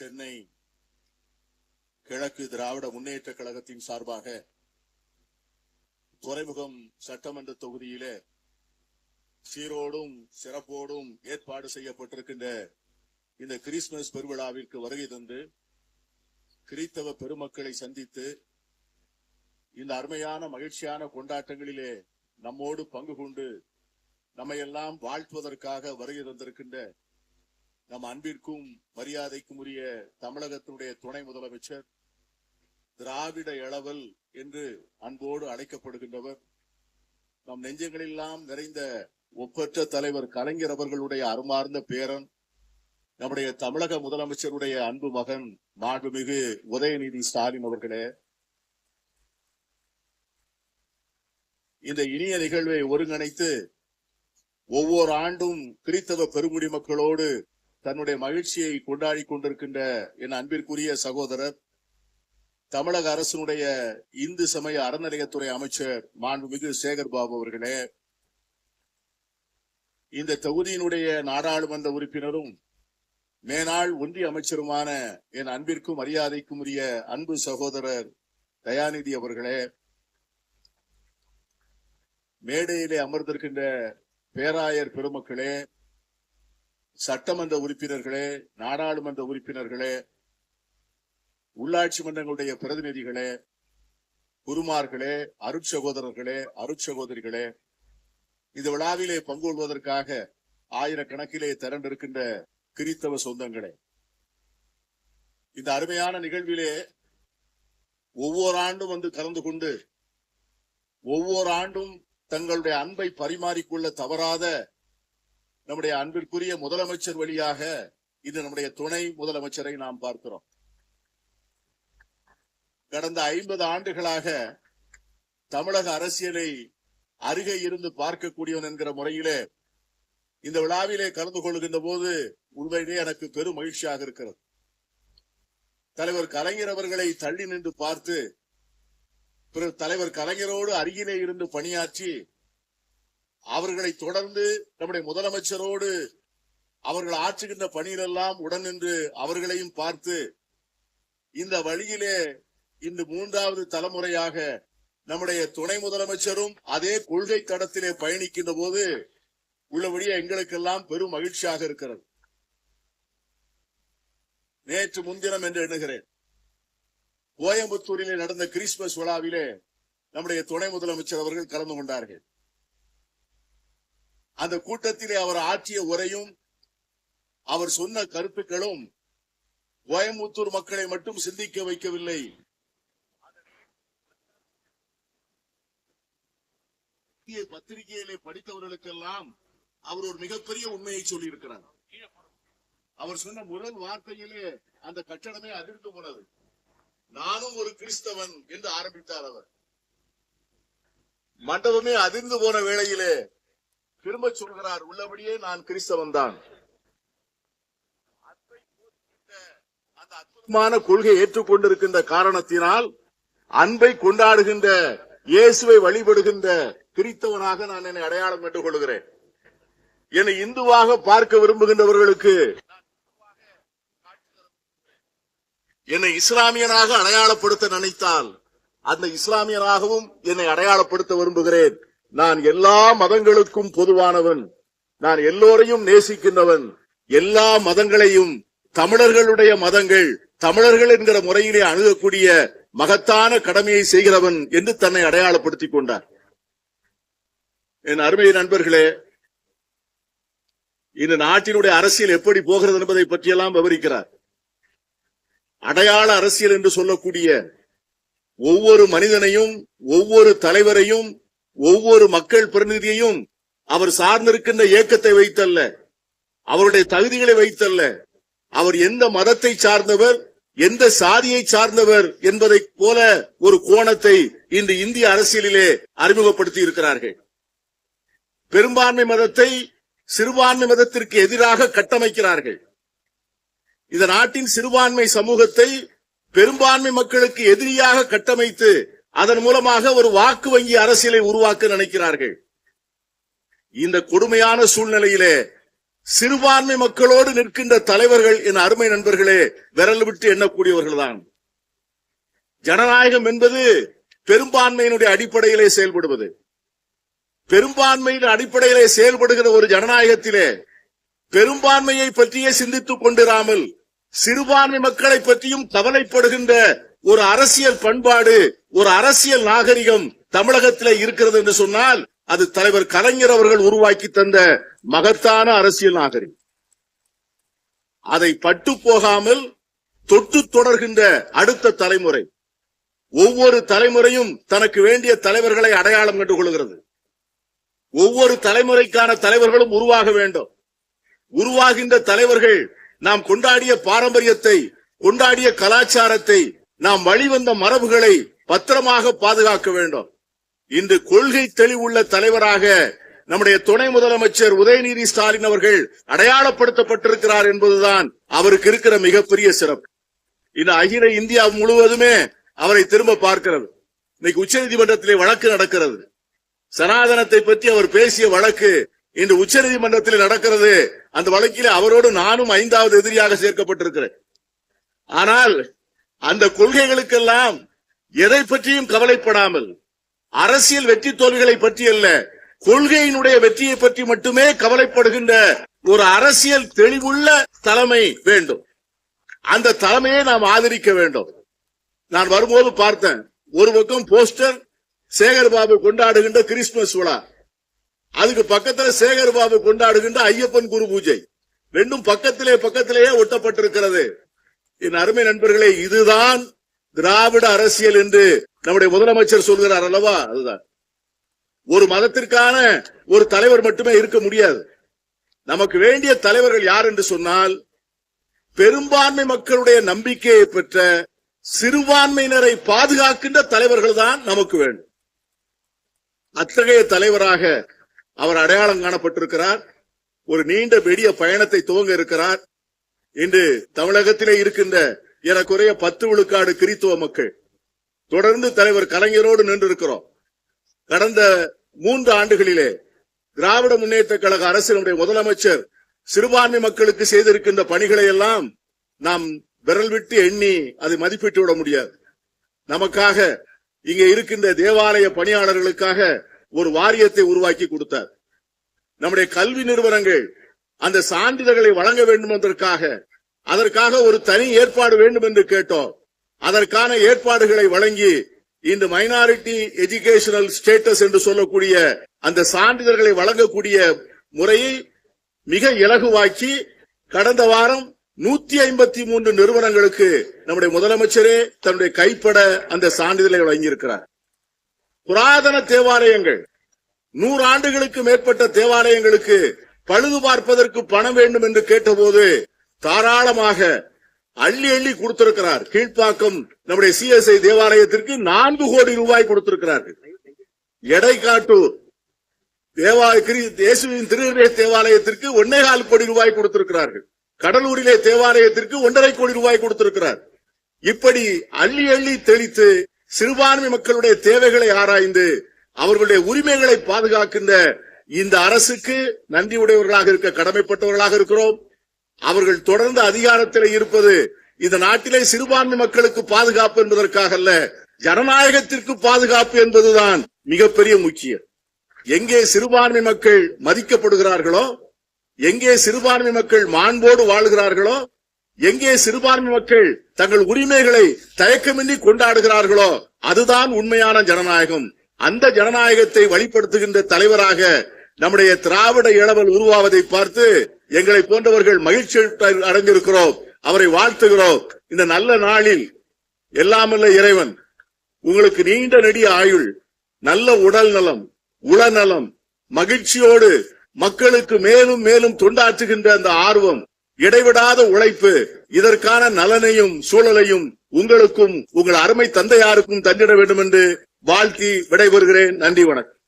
சென்னை கிழக்கு திராவிட முன்னேற்ற கழகத்தின் சார்பாக துறைமுகம் சட்டமன்ற தொகுதியில சீரோடும் சிறப்போடும் ஏற்பாடு செய்யப்பட்டிருக்கின்ற இந்த கிறிஸ்துமஸ் பெருவிழாவிற்கு வருகை தந்து கிறித்தவ பெருமக்களை சந்தித்து இந்த அருமையான மகிழ்ச்சியான கொண்டாட்டங்களிலே நம்மோடு பங்கு கொண்டு நம்மையெல்லாம் வாழ்த்துவதற்காக வருகை தந்திருக்கின்ற நம் அன்பிற்கும் மரியாதைக்கும் உரிய தமிழகத்தினுடைய துணை முதலமைச்சர் திராவிட இளவல் என்று அன்போடு அழைக்கப்படுகின்றவர். நம் நெஞ்சங்களெல்லாம் நிறைந்த ஒப்பற்ற தலைவர் கலைஞர் அவர்களுடைய அருமார்ந்த பேரன் நம்முடைய தமிழக முதலமைச்சருடைய அன்பு மகன் மாண்புமிகு உதயநிதி ஸ்டாலின் அவர்களே. இந்த இனிய நிகழ்வை ஒருங்கிணைத்து ஒவ்வொரு ஆண்டும் கிறித்தவ பெருங்குடி மக்களோடு தன்னுடைய மகிழ்ச்சியை கொண்டாடி கொண்டிருக்கின்ற என் அன்பிற்குரிய சகோதரர் தமிழக அரசினுடைய இந்து சமய அறநிலையத்துறை அமைச்சர் மாண்புமிகு சேகர் பாபு அவர்களே இந்த தொகுதியினுடைய நாடாளுமன்ற உறுப்பினரும் மேனாள் ஒன்றிய அமைச்சருமான என் அன்பிற்கும் மரியாதைக்கும் உரிய அன்பு சகோதரர் தயாநிதி அவர்களே மேடையிலே அமர்ந்திருக்கின்ற பேராயர் பெருமக்களே சட்டமன்ற உறுப்பினர்களே நாடாளுமன்ற உறுப்பினர்களே உள்ளாட்சி மன்றங்களுடைய பிரதிநிதிகளே குருமார்களே அருட்சகோதரர்களே அருட்சகோதரிகளே இந்த விழாவிலே பங்கு கொள்வதற்காக ஆயிரக்கணக்கிலே திரண்டிருக்கின்ற கிறித்தவ சொந்தங்களே இந்த அருமையான நிகழ்விலே ஒவ்வொரு ஆண்டும் வந்து கலந்து கொண்டு ஒவ்வொரு ஆண்டும் தங்களுடைய அன்பை பரிமாறிக்கொள்ள தவறாத நம்முடைய அன்பிற்குரிய முதலமைச்சர் வழியாக இது நம்முடைய துணை முதலமைச்சரை நாம் பார்க்கிறோம். கடந்த ஐம்பது ஆண்டுகளாக தமிழக அரசியலை அருகே இருந்து பார்க்கக்கூடியவன் என்கிற முறையிலே இந்த விழாவிலே கலந்து கொள்கின்ற போது உண்மையிலே எனக்கு பெரும் மகிழ்ச்சியாக இருக்கிறது. தலைவர் கலைஞர் அவர்களை தள்ளி நின்று பார்த்து பிறகு தலைவர் கலைஞரோடு அருகிலே இருந்து பணியாற்றி அவர்களை தொடர்ந்து நம்முடைய முதலமைச்சரோடு அவர்கள் ஆற்றுகின்ற பணியிலெல்லாம் உடன் நின்று அவர்களையும் பார்த்து இந்த வழியிலே இன்று மூன்றாவது தலைமுறையாக நம்முடைய துணை முதலமைச்சரும் அதே கொள்கை தடத்திலே பயணிக்கின்ற போது உள்ளபடியே எங்களுக்கெல்லாம் பெரும் மகிழ்ச்சியாக இருக்கிறது. நேற்று முன்தினம் என்று எண்ணுகிறேன். கோயம்புத்தூரிலே நடந்த கிறிஸ்துமஸ் விழாவிலே நம்முடைய துணை முதலமைச்சர் அவர்கள் கலந்து கொண்டார்கள். அந்த கூட்டத்திலே அவர் ஆற்றிய உரையும் அவர் சொன்ன கருத்துக்களும் கோயம்புத்தூர் மக்களை மட்டும் சிந்திக்க வைக்கவில்லை. பத்திரிகையிலே படித்தவர்களுக்கெல்லாம் அவர் ஒரு மிகப்பெரிய உண்மையை சொல்லியிருக்கிறார். அவர் சொன்ன முதல் வார்த்தையிலே அந்த கட்டடமே அதிர்ந்து போனது. நானும் ஒரு கிறிஸ்தவன் என்று ஆரம்பித்தார் அவர். மண்டபமே அதிர்ந்து போன வேளையிலே திரும்ப சொல்கிறார் உள்ளபடியே நான் கிறிஸ்தவன் தான் அந்த அற்புதமான கொள்கை ஏற்றுக்கொண்டிருக்கின்ற காரணத்தினால் அன்பை கொண்டாடுகின்ற இயேசுவை வழிபடுகின்ற கிறித்தவனாக நான் என்னை அடையாளம் கண்டுக் கொள்கிறேன். என்னை இந்துவாக பார்க்க விரும்புகின்றவர்களுக்கு என்னை இஸ்லாமியனாக அடையாளப்படுத்த நினைத்தால் அந்த இஸ்லாமியனாகவும் என்னை அடையாளப்படுத்த விரும்புகிறேன். நான் எல்லா மதங்களுக்கும் பொதுவானவன். நான் எல்லோரையும் நேசிக்கின்றவன். எல்லா மதங்களையும் தமிழர்களுடைய மதங்கள் தமிழர்கள் என்கிற முறையிலே அணுகக்கூடிய மகத்தான கடமையை செய்கிறவன் என்று தன்னை அடையாளப்படுத்திக் கொண்டார் என் அருமை நண்பர்களே இந்த நாட்டினுடைய அரசியல் எப்படி போகிறது என்பதை பற்றியெல்லாம் விவரிக்கிறார். அடையாள அரசியல் என்று சொல்லக்கூடிய ஒவ்வொரு மனிதனையும் ஒவ்வொரு தலைவரையும் ஒவ்வொரு மக்கள் பிரதிநிதியையும் அவர் சார்ந்திருக்கின்ற இயக்கத்தை வைத்தல்ல. அவருடைய தகுதிகளை வைத்தல்ல. அவர் எந்த மதத்தை சார்ந்தவர் எந்த சாதியை சார்ந்தவர் என்பதை போல ஒரு கோணத்தை இன்று இந்திய அரசியலிலே அறிமுகப்படுத்தி இருக்கிறார்கள். பெரும்பான்மை மதத்தை சிறுபான்மை மதத்திற்கு எதிராக கட்டமைக்கிறார்கள். இந்த நாட்டின் சிறுபான்மை சமூகத்தை பெரும்பான்மை மக்களுக்கு எதிரியாக கட்டமைத்து அதன் மூலமாக ஒரு வாக்கு வங்கி அரசியலை உருவாக்க நினைக்கிறார்கள். இந்த கொடுமையான சூழ்நிலையிலே சிறுபான்மை மக்களோடு நிற்கின்ற தலைவர்கள் என் அருமை நண்பர்களே விரல் விட்டு எண்ணக்கூடியவர்கள்தான். ஜனநாயகம் என்பது பெரும்பான்மையினுடைய அடிப்படையிலே செயல்படுவது. பெரும்பான்மையின் அடிப்படையிலே செயல்படுகிற ஒரு ஜனநாயகத்திலே பெரும்பான்மையை பற்றியே சிந்தித்துக் கொண்டிராமல் சிறுபான்மை மக்களை பற்றியும் கவலைப்படுகின்ற ஒரு அரசியல் பண்பாடு ஒரு அரசியல் நாகரிகம் தமிழகத்தில் இருக்கிறது என்று சொன்னால் அது தலைவர் கலைஞர் அவர்கள் உருவாக்கி தந்த மகத்தான அரசியல் நாகரிகம். அதை பட்டு போகாமல் தொட்டு தொடர்கின்ற அடுத்த தலைமுறை. ஒவ்வொரு தலைமுறையும் தனக்கு வேண்டிய தலைவர்களை அடையாளம் கண்டு கொள்கிறது ஒவ்வொரு தலைமுறைக்கான தலைவர்களும் உருவாக வேண்டும். உருவாகின்ற தலைவர்கள் நாம் கொண்டாடிய பாரம்பரியத்தை கொண்டாடிய கலாச்சாரத்தை நாம் வழிவந்த மரபுகளை பத்திரமாக பாதுகாக்க வேண்டும். இன்று கொள்கை தெளிவுள்ள தலைவராக நம்முடைய துணை முதலமைச்சர் உதயநிதி ஸ்டாலின் அவர்கள் அடையாளப்படுத்தப்பட்டிருக்கிறார் என்பதுதான் அவருக்கு இருக்கிற மிகப்பெரிய சிறப்பு. இந்த அகில இந்தியா முழுவதுமே அவரை திரும்ப பார்க்கிறது. இன்னைக்கு உச்சநீதிமன்றத்திலே வழக்கு நடக்கிறது. சனாதனத்தை பற்றி அவர் பேசிய வழக்கு இன்று உச்சநீதிமன்றத்தில் நடக்கிறது. அந்த வழக்கில் அவரோடு நானும் ஐந்தாவது எதிரியாக சேர்க்கப்பட்டிருக்கிறேன். ஆனால் அந்த கொள்கைகளுக்கெல்லாம் எதை பற்றியும் கவலைப்படாமல் அரசியல் வெற்றி தோல்விகளை பற்றி அல்ல கொள்கையினுடைய வெற்றியை பற்றி மட்டுமே கவலைப்படுகின்ற ஒரு அரசியல் தெளிவுள்ள தலைமை வேண்டும். அந்த தலைமையை நாம் ஆதரிக்க வேண்டும். நான் வரும்போது பார்த்தேன் ஒரு பக்கம் போஸ்டர் சேகர் பாபு கொண்டாடுகின்ற கிறிஸ்துமஸ் விழா அதுக்கு பக்கத்துல சேகர் பாபு கொண்டாடுகின்ற ஐயப்பன் குரு பூஜை ரெண்டும் பக்கத்திலே பக்கத்திலேயே ஒட்டப்பட்டிருக்கிறது. என் அருமை நண்பர்களே இதுதான் திராவிட அரசியல் என்று நம்முடைய முதலமைச்சர் சொல்கிறார் அல்லவா? அதுதான். ஒரு மதத்திற்கான ஒரு தலைவர் மட்டுமே இருக்க முடியாது. நமக்கு வேண்டிய தலைவர்கள் யார் என்று சொன்னால் பெரும்பான்மை மக்களுடைய நம்பிக்கையை பெற்ற சிறுபான்மையினரை பாதுகாக்கின்ற தலைவர்கள் தான் நமக்கு வேண்டும். அத்தகைய தலைவராக அவர் அடையாளம் காணப்பட்டிருக்கிறார். ஒரு நீண்ட பெரிய பயணத்தை துவங்க இருக்கிறார். இன்று தமிழகத்திலே இருக்கின்ற எனக்குறைய பத்து விழுக்காடு கிறித்துவ மக்கள் தொடர்ந்து தலைவர் கலைஞரோடு நின்றிருக்கிறோம். கடந்த மூன்று ஆண்டுகளிலே திராவிட முன்னேற்ற கழக அரசினுடைய முதலமைச்சர் சிறுபான்மை மக்களுக்கு செய்திருக்கின்ற பணிகளை எல்லாம் நாம் விரல் விட்டு எண்ணி அதை மதிப்பிட்டு விட முடியாது. நமக்காக இங்கே இருக்கின்ற தேவாலய பணியாளர்களுக்காக ஒரு வாரியத்தை உருவாக்கி கொடுத்தார். நம்முடைய கல்வி நிறுவனங்கள் அந்த சான்றிதழ்களை வழங்க வேண்டும் என்பதற்காக அதற்காக ஒரு தனி ஏற்பாடு வேண்டும் என்று கேட்டோம். அதற்கான ஏற்பாடுகளை வழங்கி இந்த மைனாரிட்டி எஜுகேஷனல் ஸ்டேட்டஸ் என்று சொல்லக்கூடிய அந்த சான்றிதழ்களை வழங்கக்கூடிய முறையை மிக இலகுவாக்கி கடந்த வாரம் நூத்தி ஐம்பத்தி மூன்று நிறுவனங்களுக்கு நம்முடைய முதலமைச்சரே தன்னுடைய கைப்பட அந்த சான்றிதழை வழங்கியிருக்கிறார். புராதன தேவாலயங்கள் நூறு ஆண்டுகளுக்கு மேற்பட்ட தேவாலயங்களுக்கு பழுது பார்ப்பதற்கு பணம் வேண்டும் என்று கேட்டபோது தாராளமாக அள்ளி அள்ளி கொடுத்திருக்கிறார். கீழ்ப்பாக்கம் நம்முடைய சிஎஸ்ஐ தேவாலயத்திற்கு நான்கு கோடி ரூபாய் கொடுத்திருக்கிறார்கள். எடைக்காட்டூர் தேவா கிரி- இயேசுவின் திருநிலை தேவாலயத்திற்கு ஒன்னே கால் கோடி ரூபாய் கொடுத்திருக்கிறார்கள். கடலூரிலே தேவாலயத்திற்கு ஒன்றரை கோடி ரூபாய் கொடுத்திருக்கிறார். இப்படி அள்ளி அள்ளி தெளித்து சிறுபான்மை மக்களுடைய தேவைகளை ஆராய்ந்து அவர்களுடைய உரிமைகளை பாதுகாக்கின்ற இந்த அரசுக்கு நன்றி உடையவர்களாக இருக்க கடமைப்பட்டவர்களாக இருக்கிறோம். அவர்கள் தொடர்ந்து அதிகாரத்தில் இருப்பது இந்த நாட்டிலே சிறுபான்மை மக்களுக்கு பாதுகாப்பு என்பதற்காக அல்ல ஜனநாயகத்திற்கு பாதுகாப்பு என்பதுதான் மிகப்பெரிய முக்கியம். எங்கே சிறுபான்மை மக்கள் மதிக்கப்படுகிறார்களோ எங்கே சிறுபான்மை மக்கள் மாண்போடு வாழ்கிறார்களோ எங்கே சிறுபான்மை மக்கள் தங்கள் உரிமைகளை தயக்கமின்றி கொண்டாடுகிறார்களோ அதுதான் உண்மையான ஜனநாயகம். அந்த ஜனநாயகத்தை வழிபடுத்துகின்ற தலைவராக நம்முடைய திராவிட இளவல் உருவாவதை பார்த்து எங்களை போன்றவர்கள் மகிழ்ச்சி அடைந்திருக்கிறோம். அவரை வாழ்த்துகிறோம். இந்த நல்ல நாளில் எல்லாமல்ல இறைவன் உங்களுக்கு நீண்ட நெடிய ஆயுள் நல்ல உடல் நலம் உளநலம் மகிழ்ச்சியோடு மக்களுக்கு மேலும் மேலும் தொண்டாற்றுகின்ற அந்த ஆர்வம் இடைவிடாத உழைப்பு இதற்கான நலனையும் சூழலையும் உங்களுக்கும் உங்கள் அருமை தந்தையாருக்கும் தந்திட வேண்டும் என்று வாழ்த்தி விடைபெறுகிறேன். நன்றி வணக்கம்.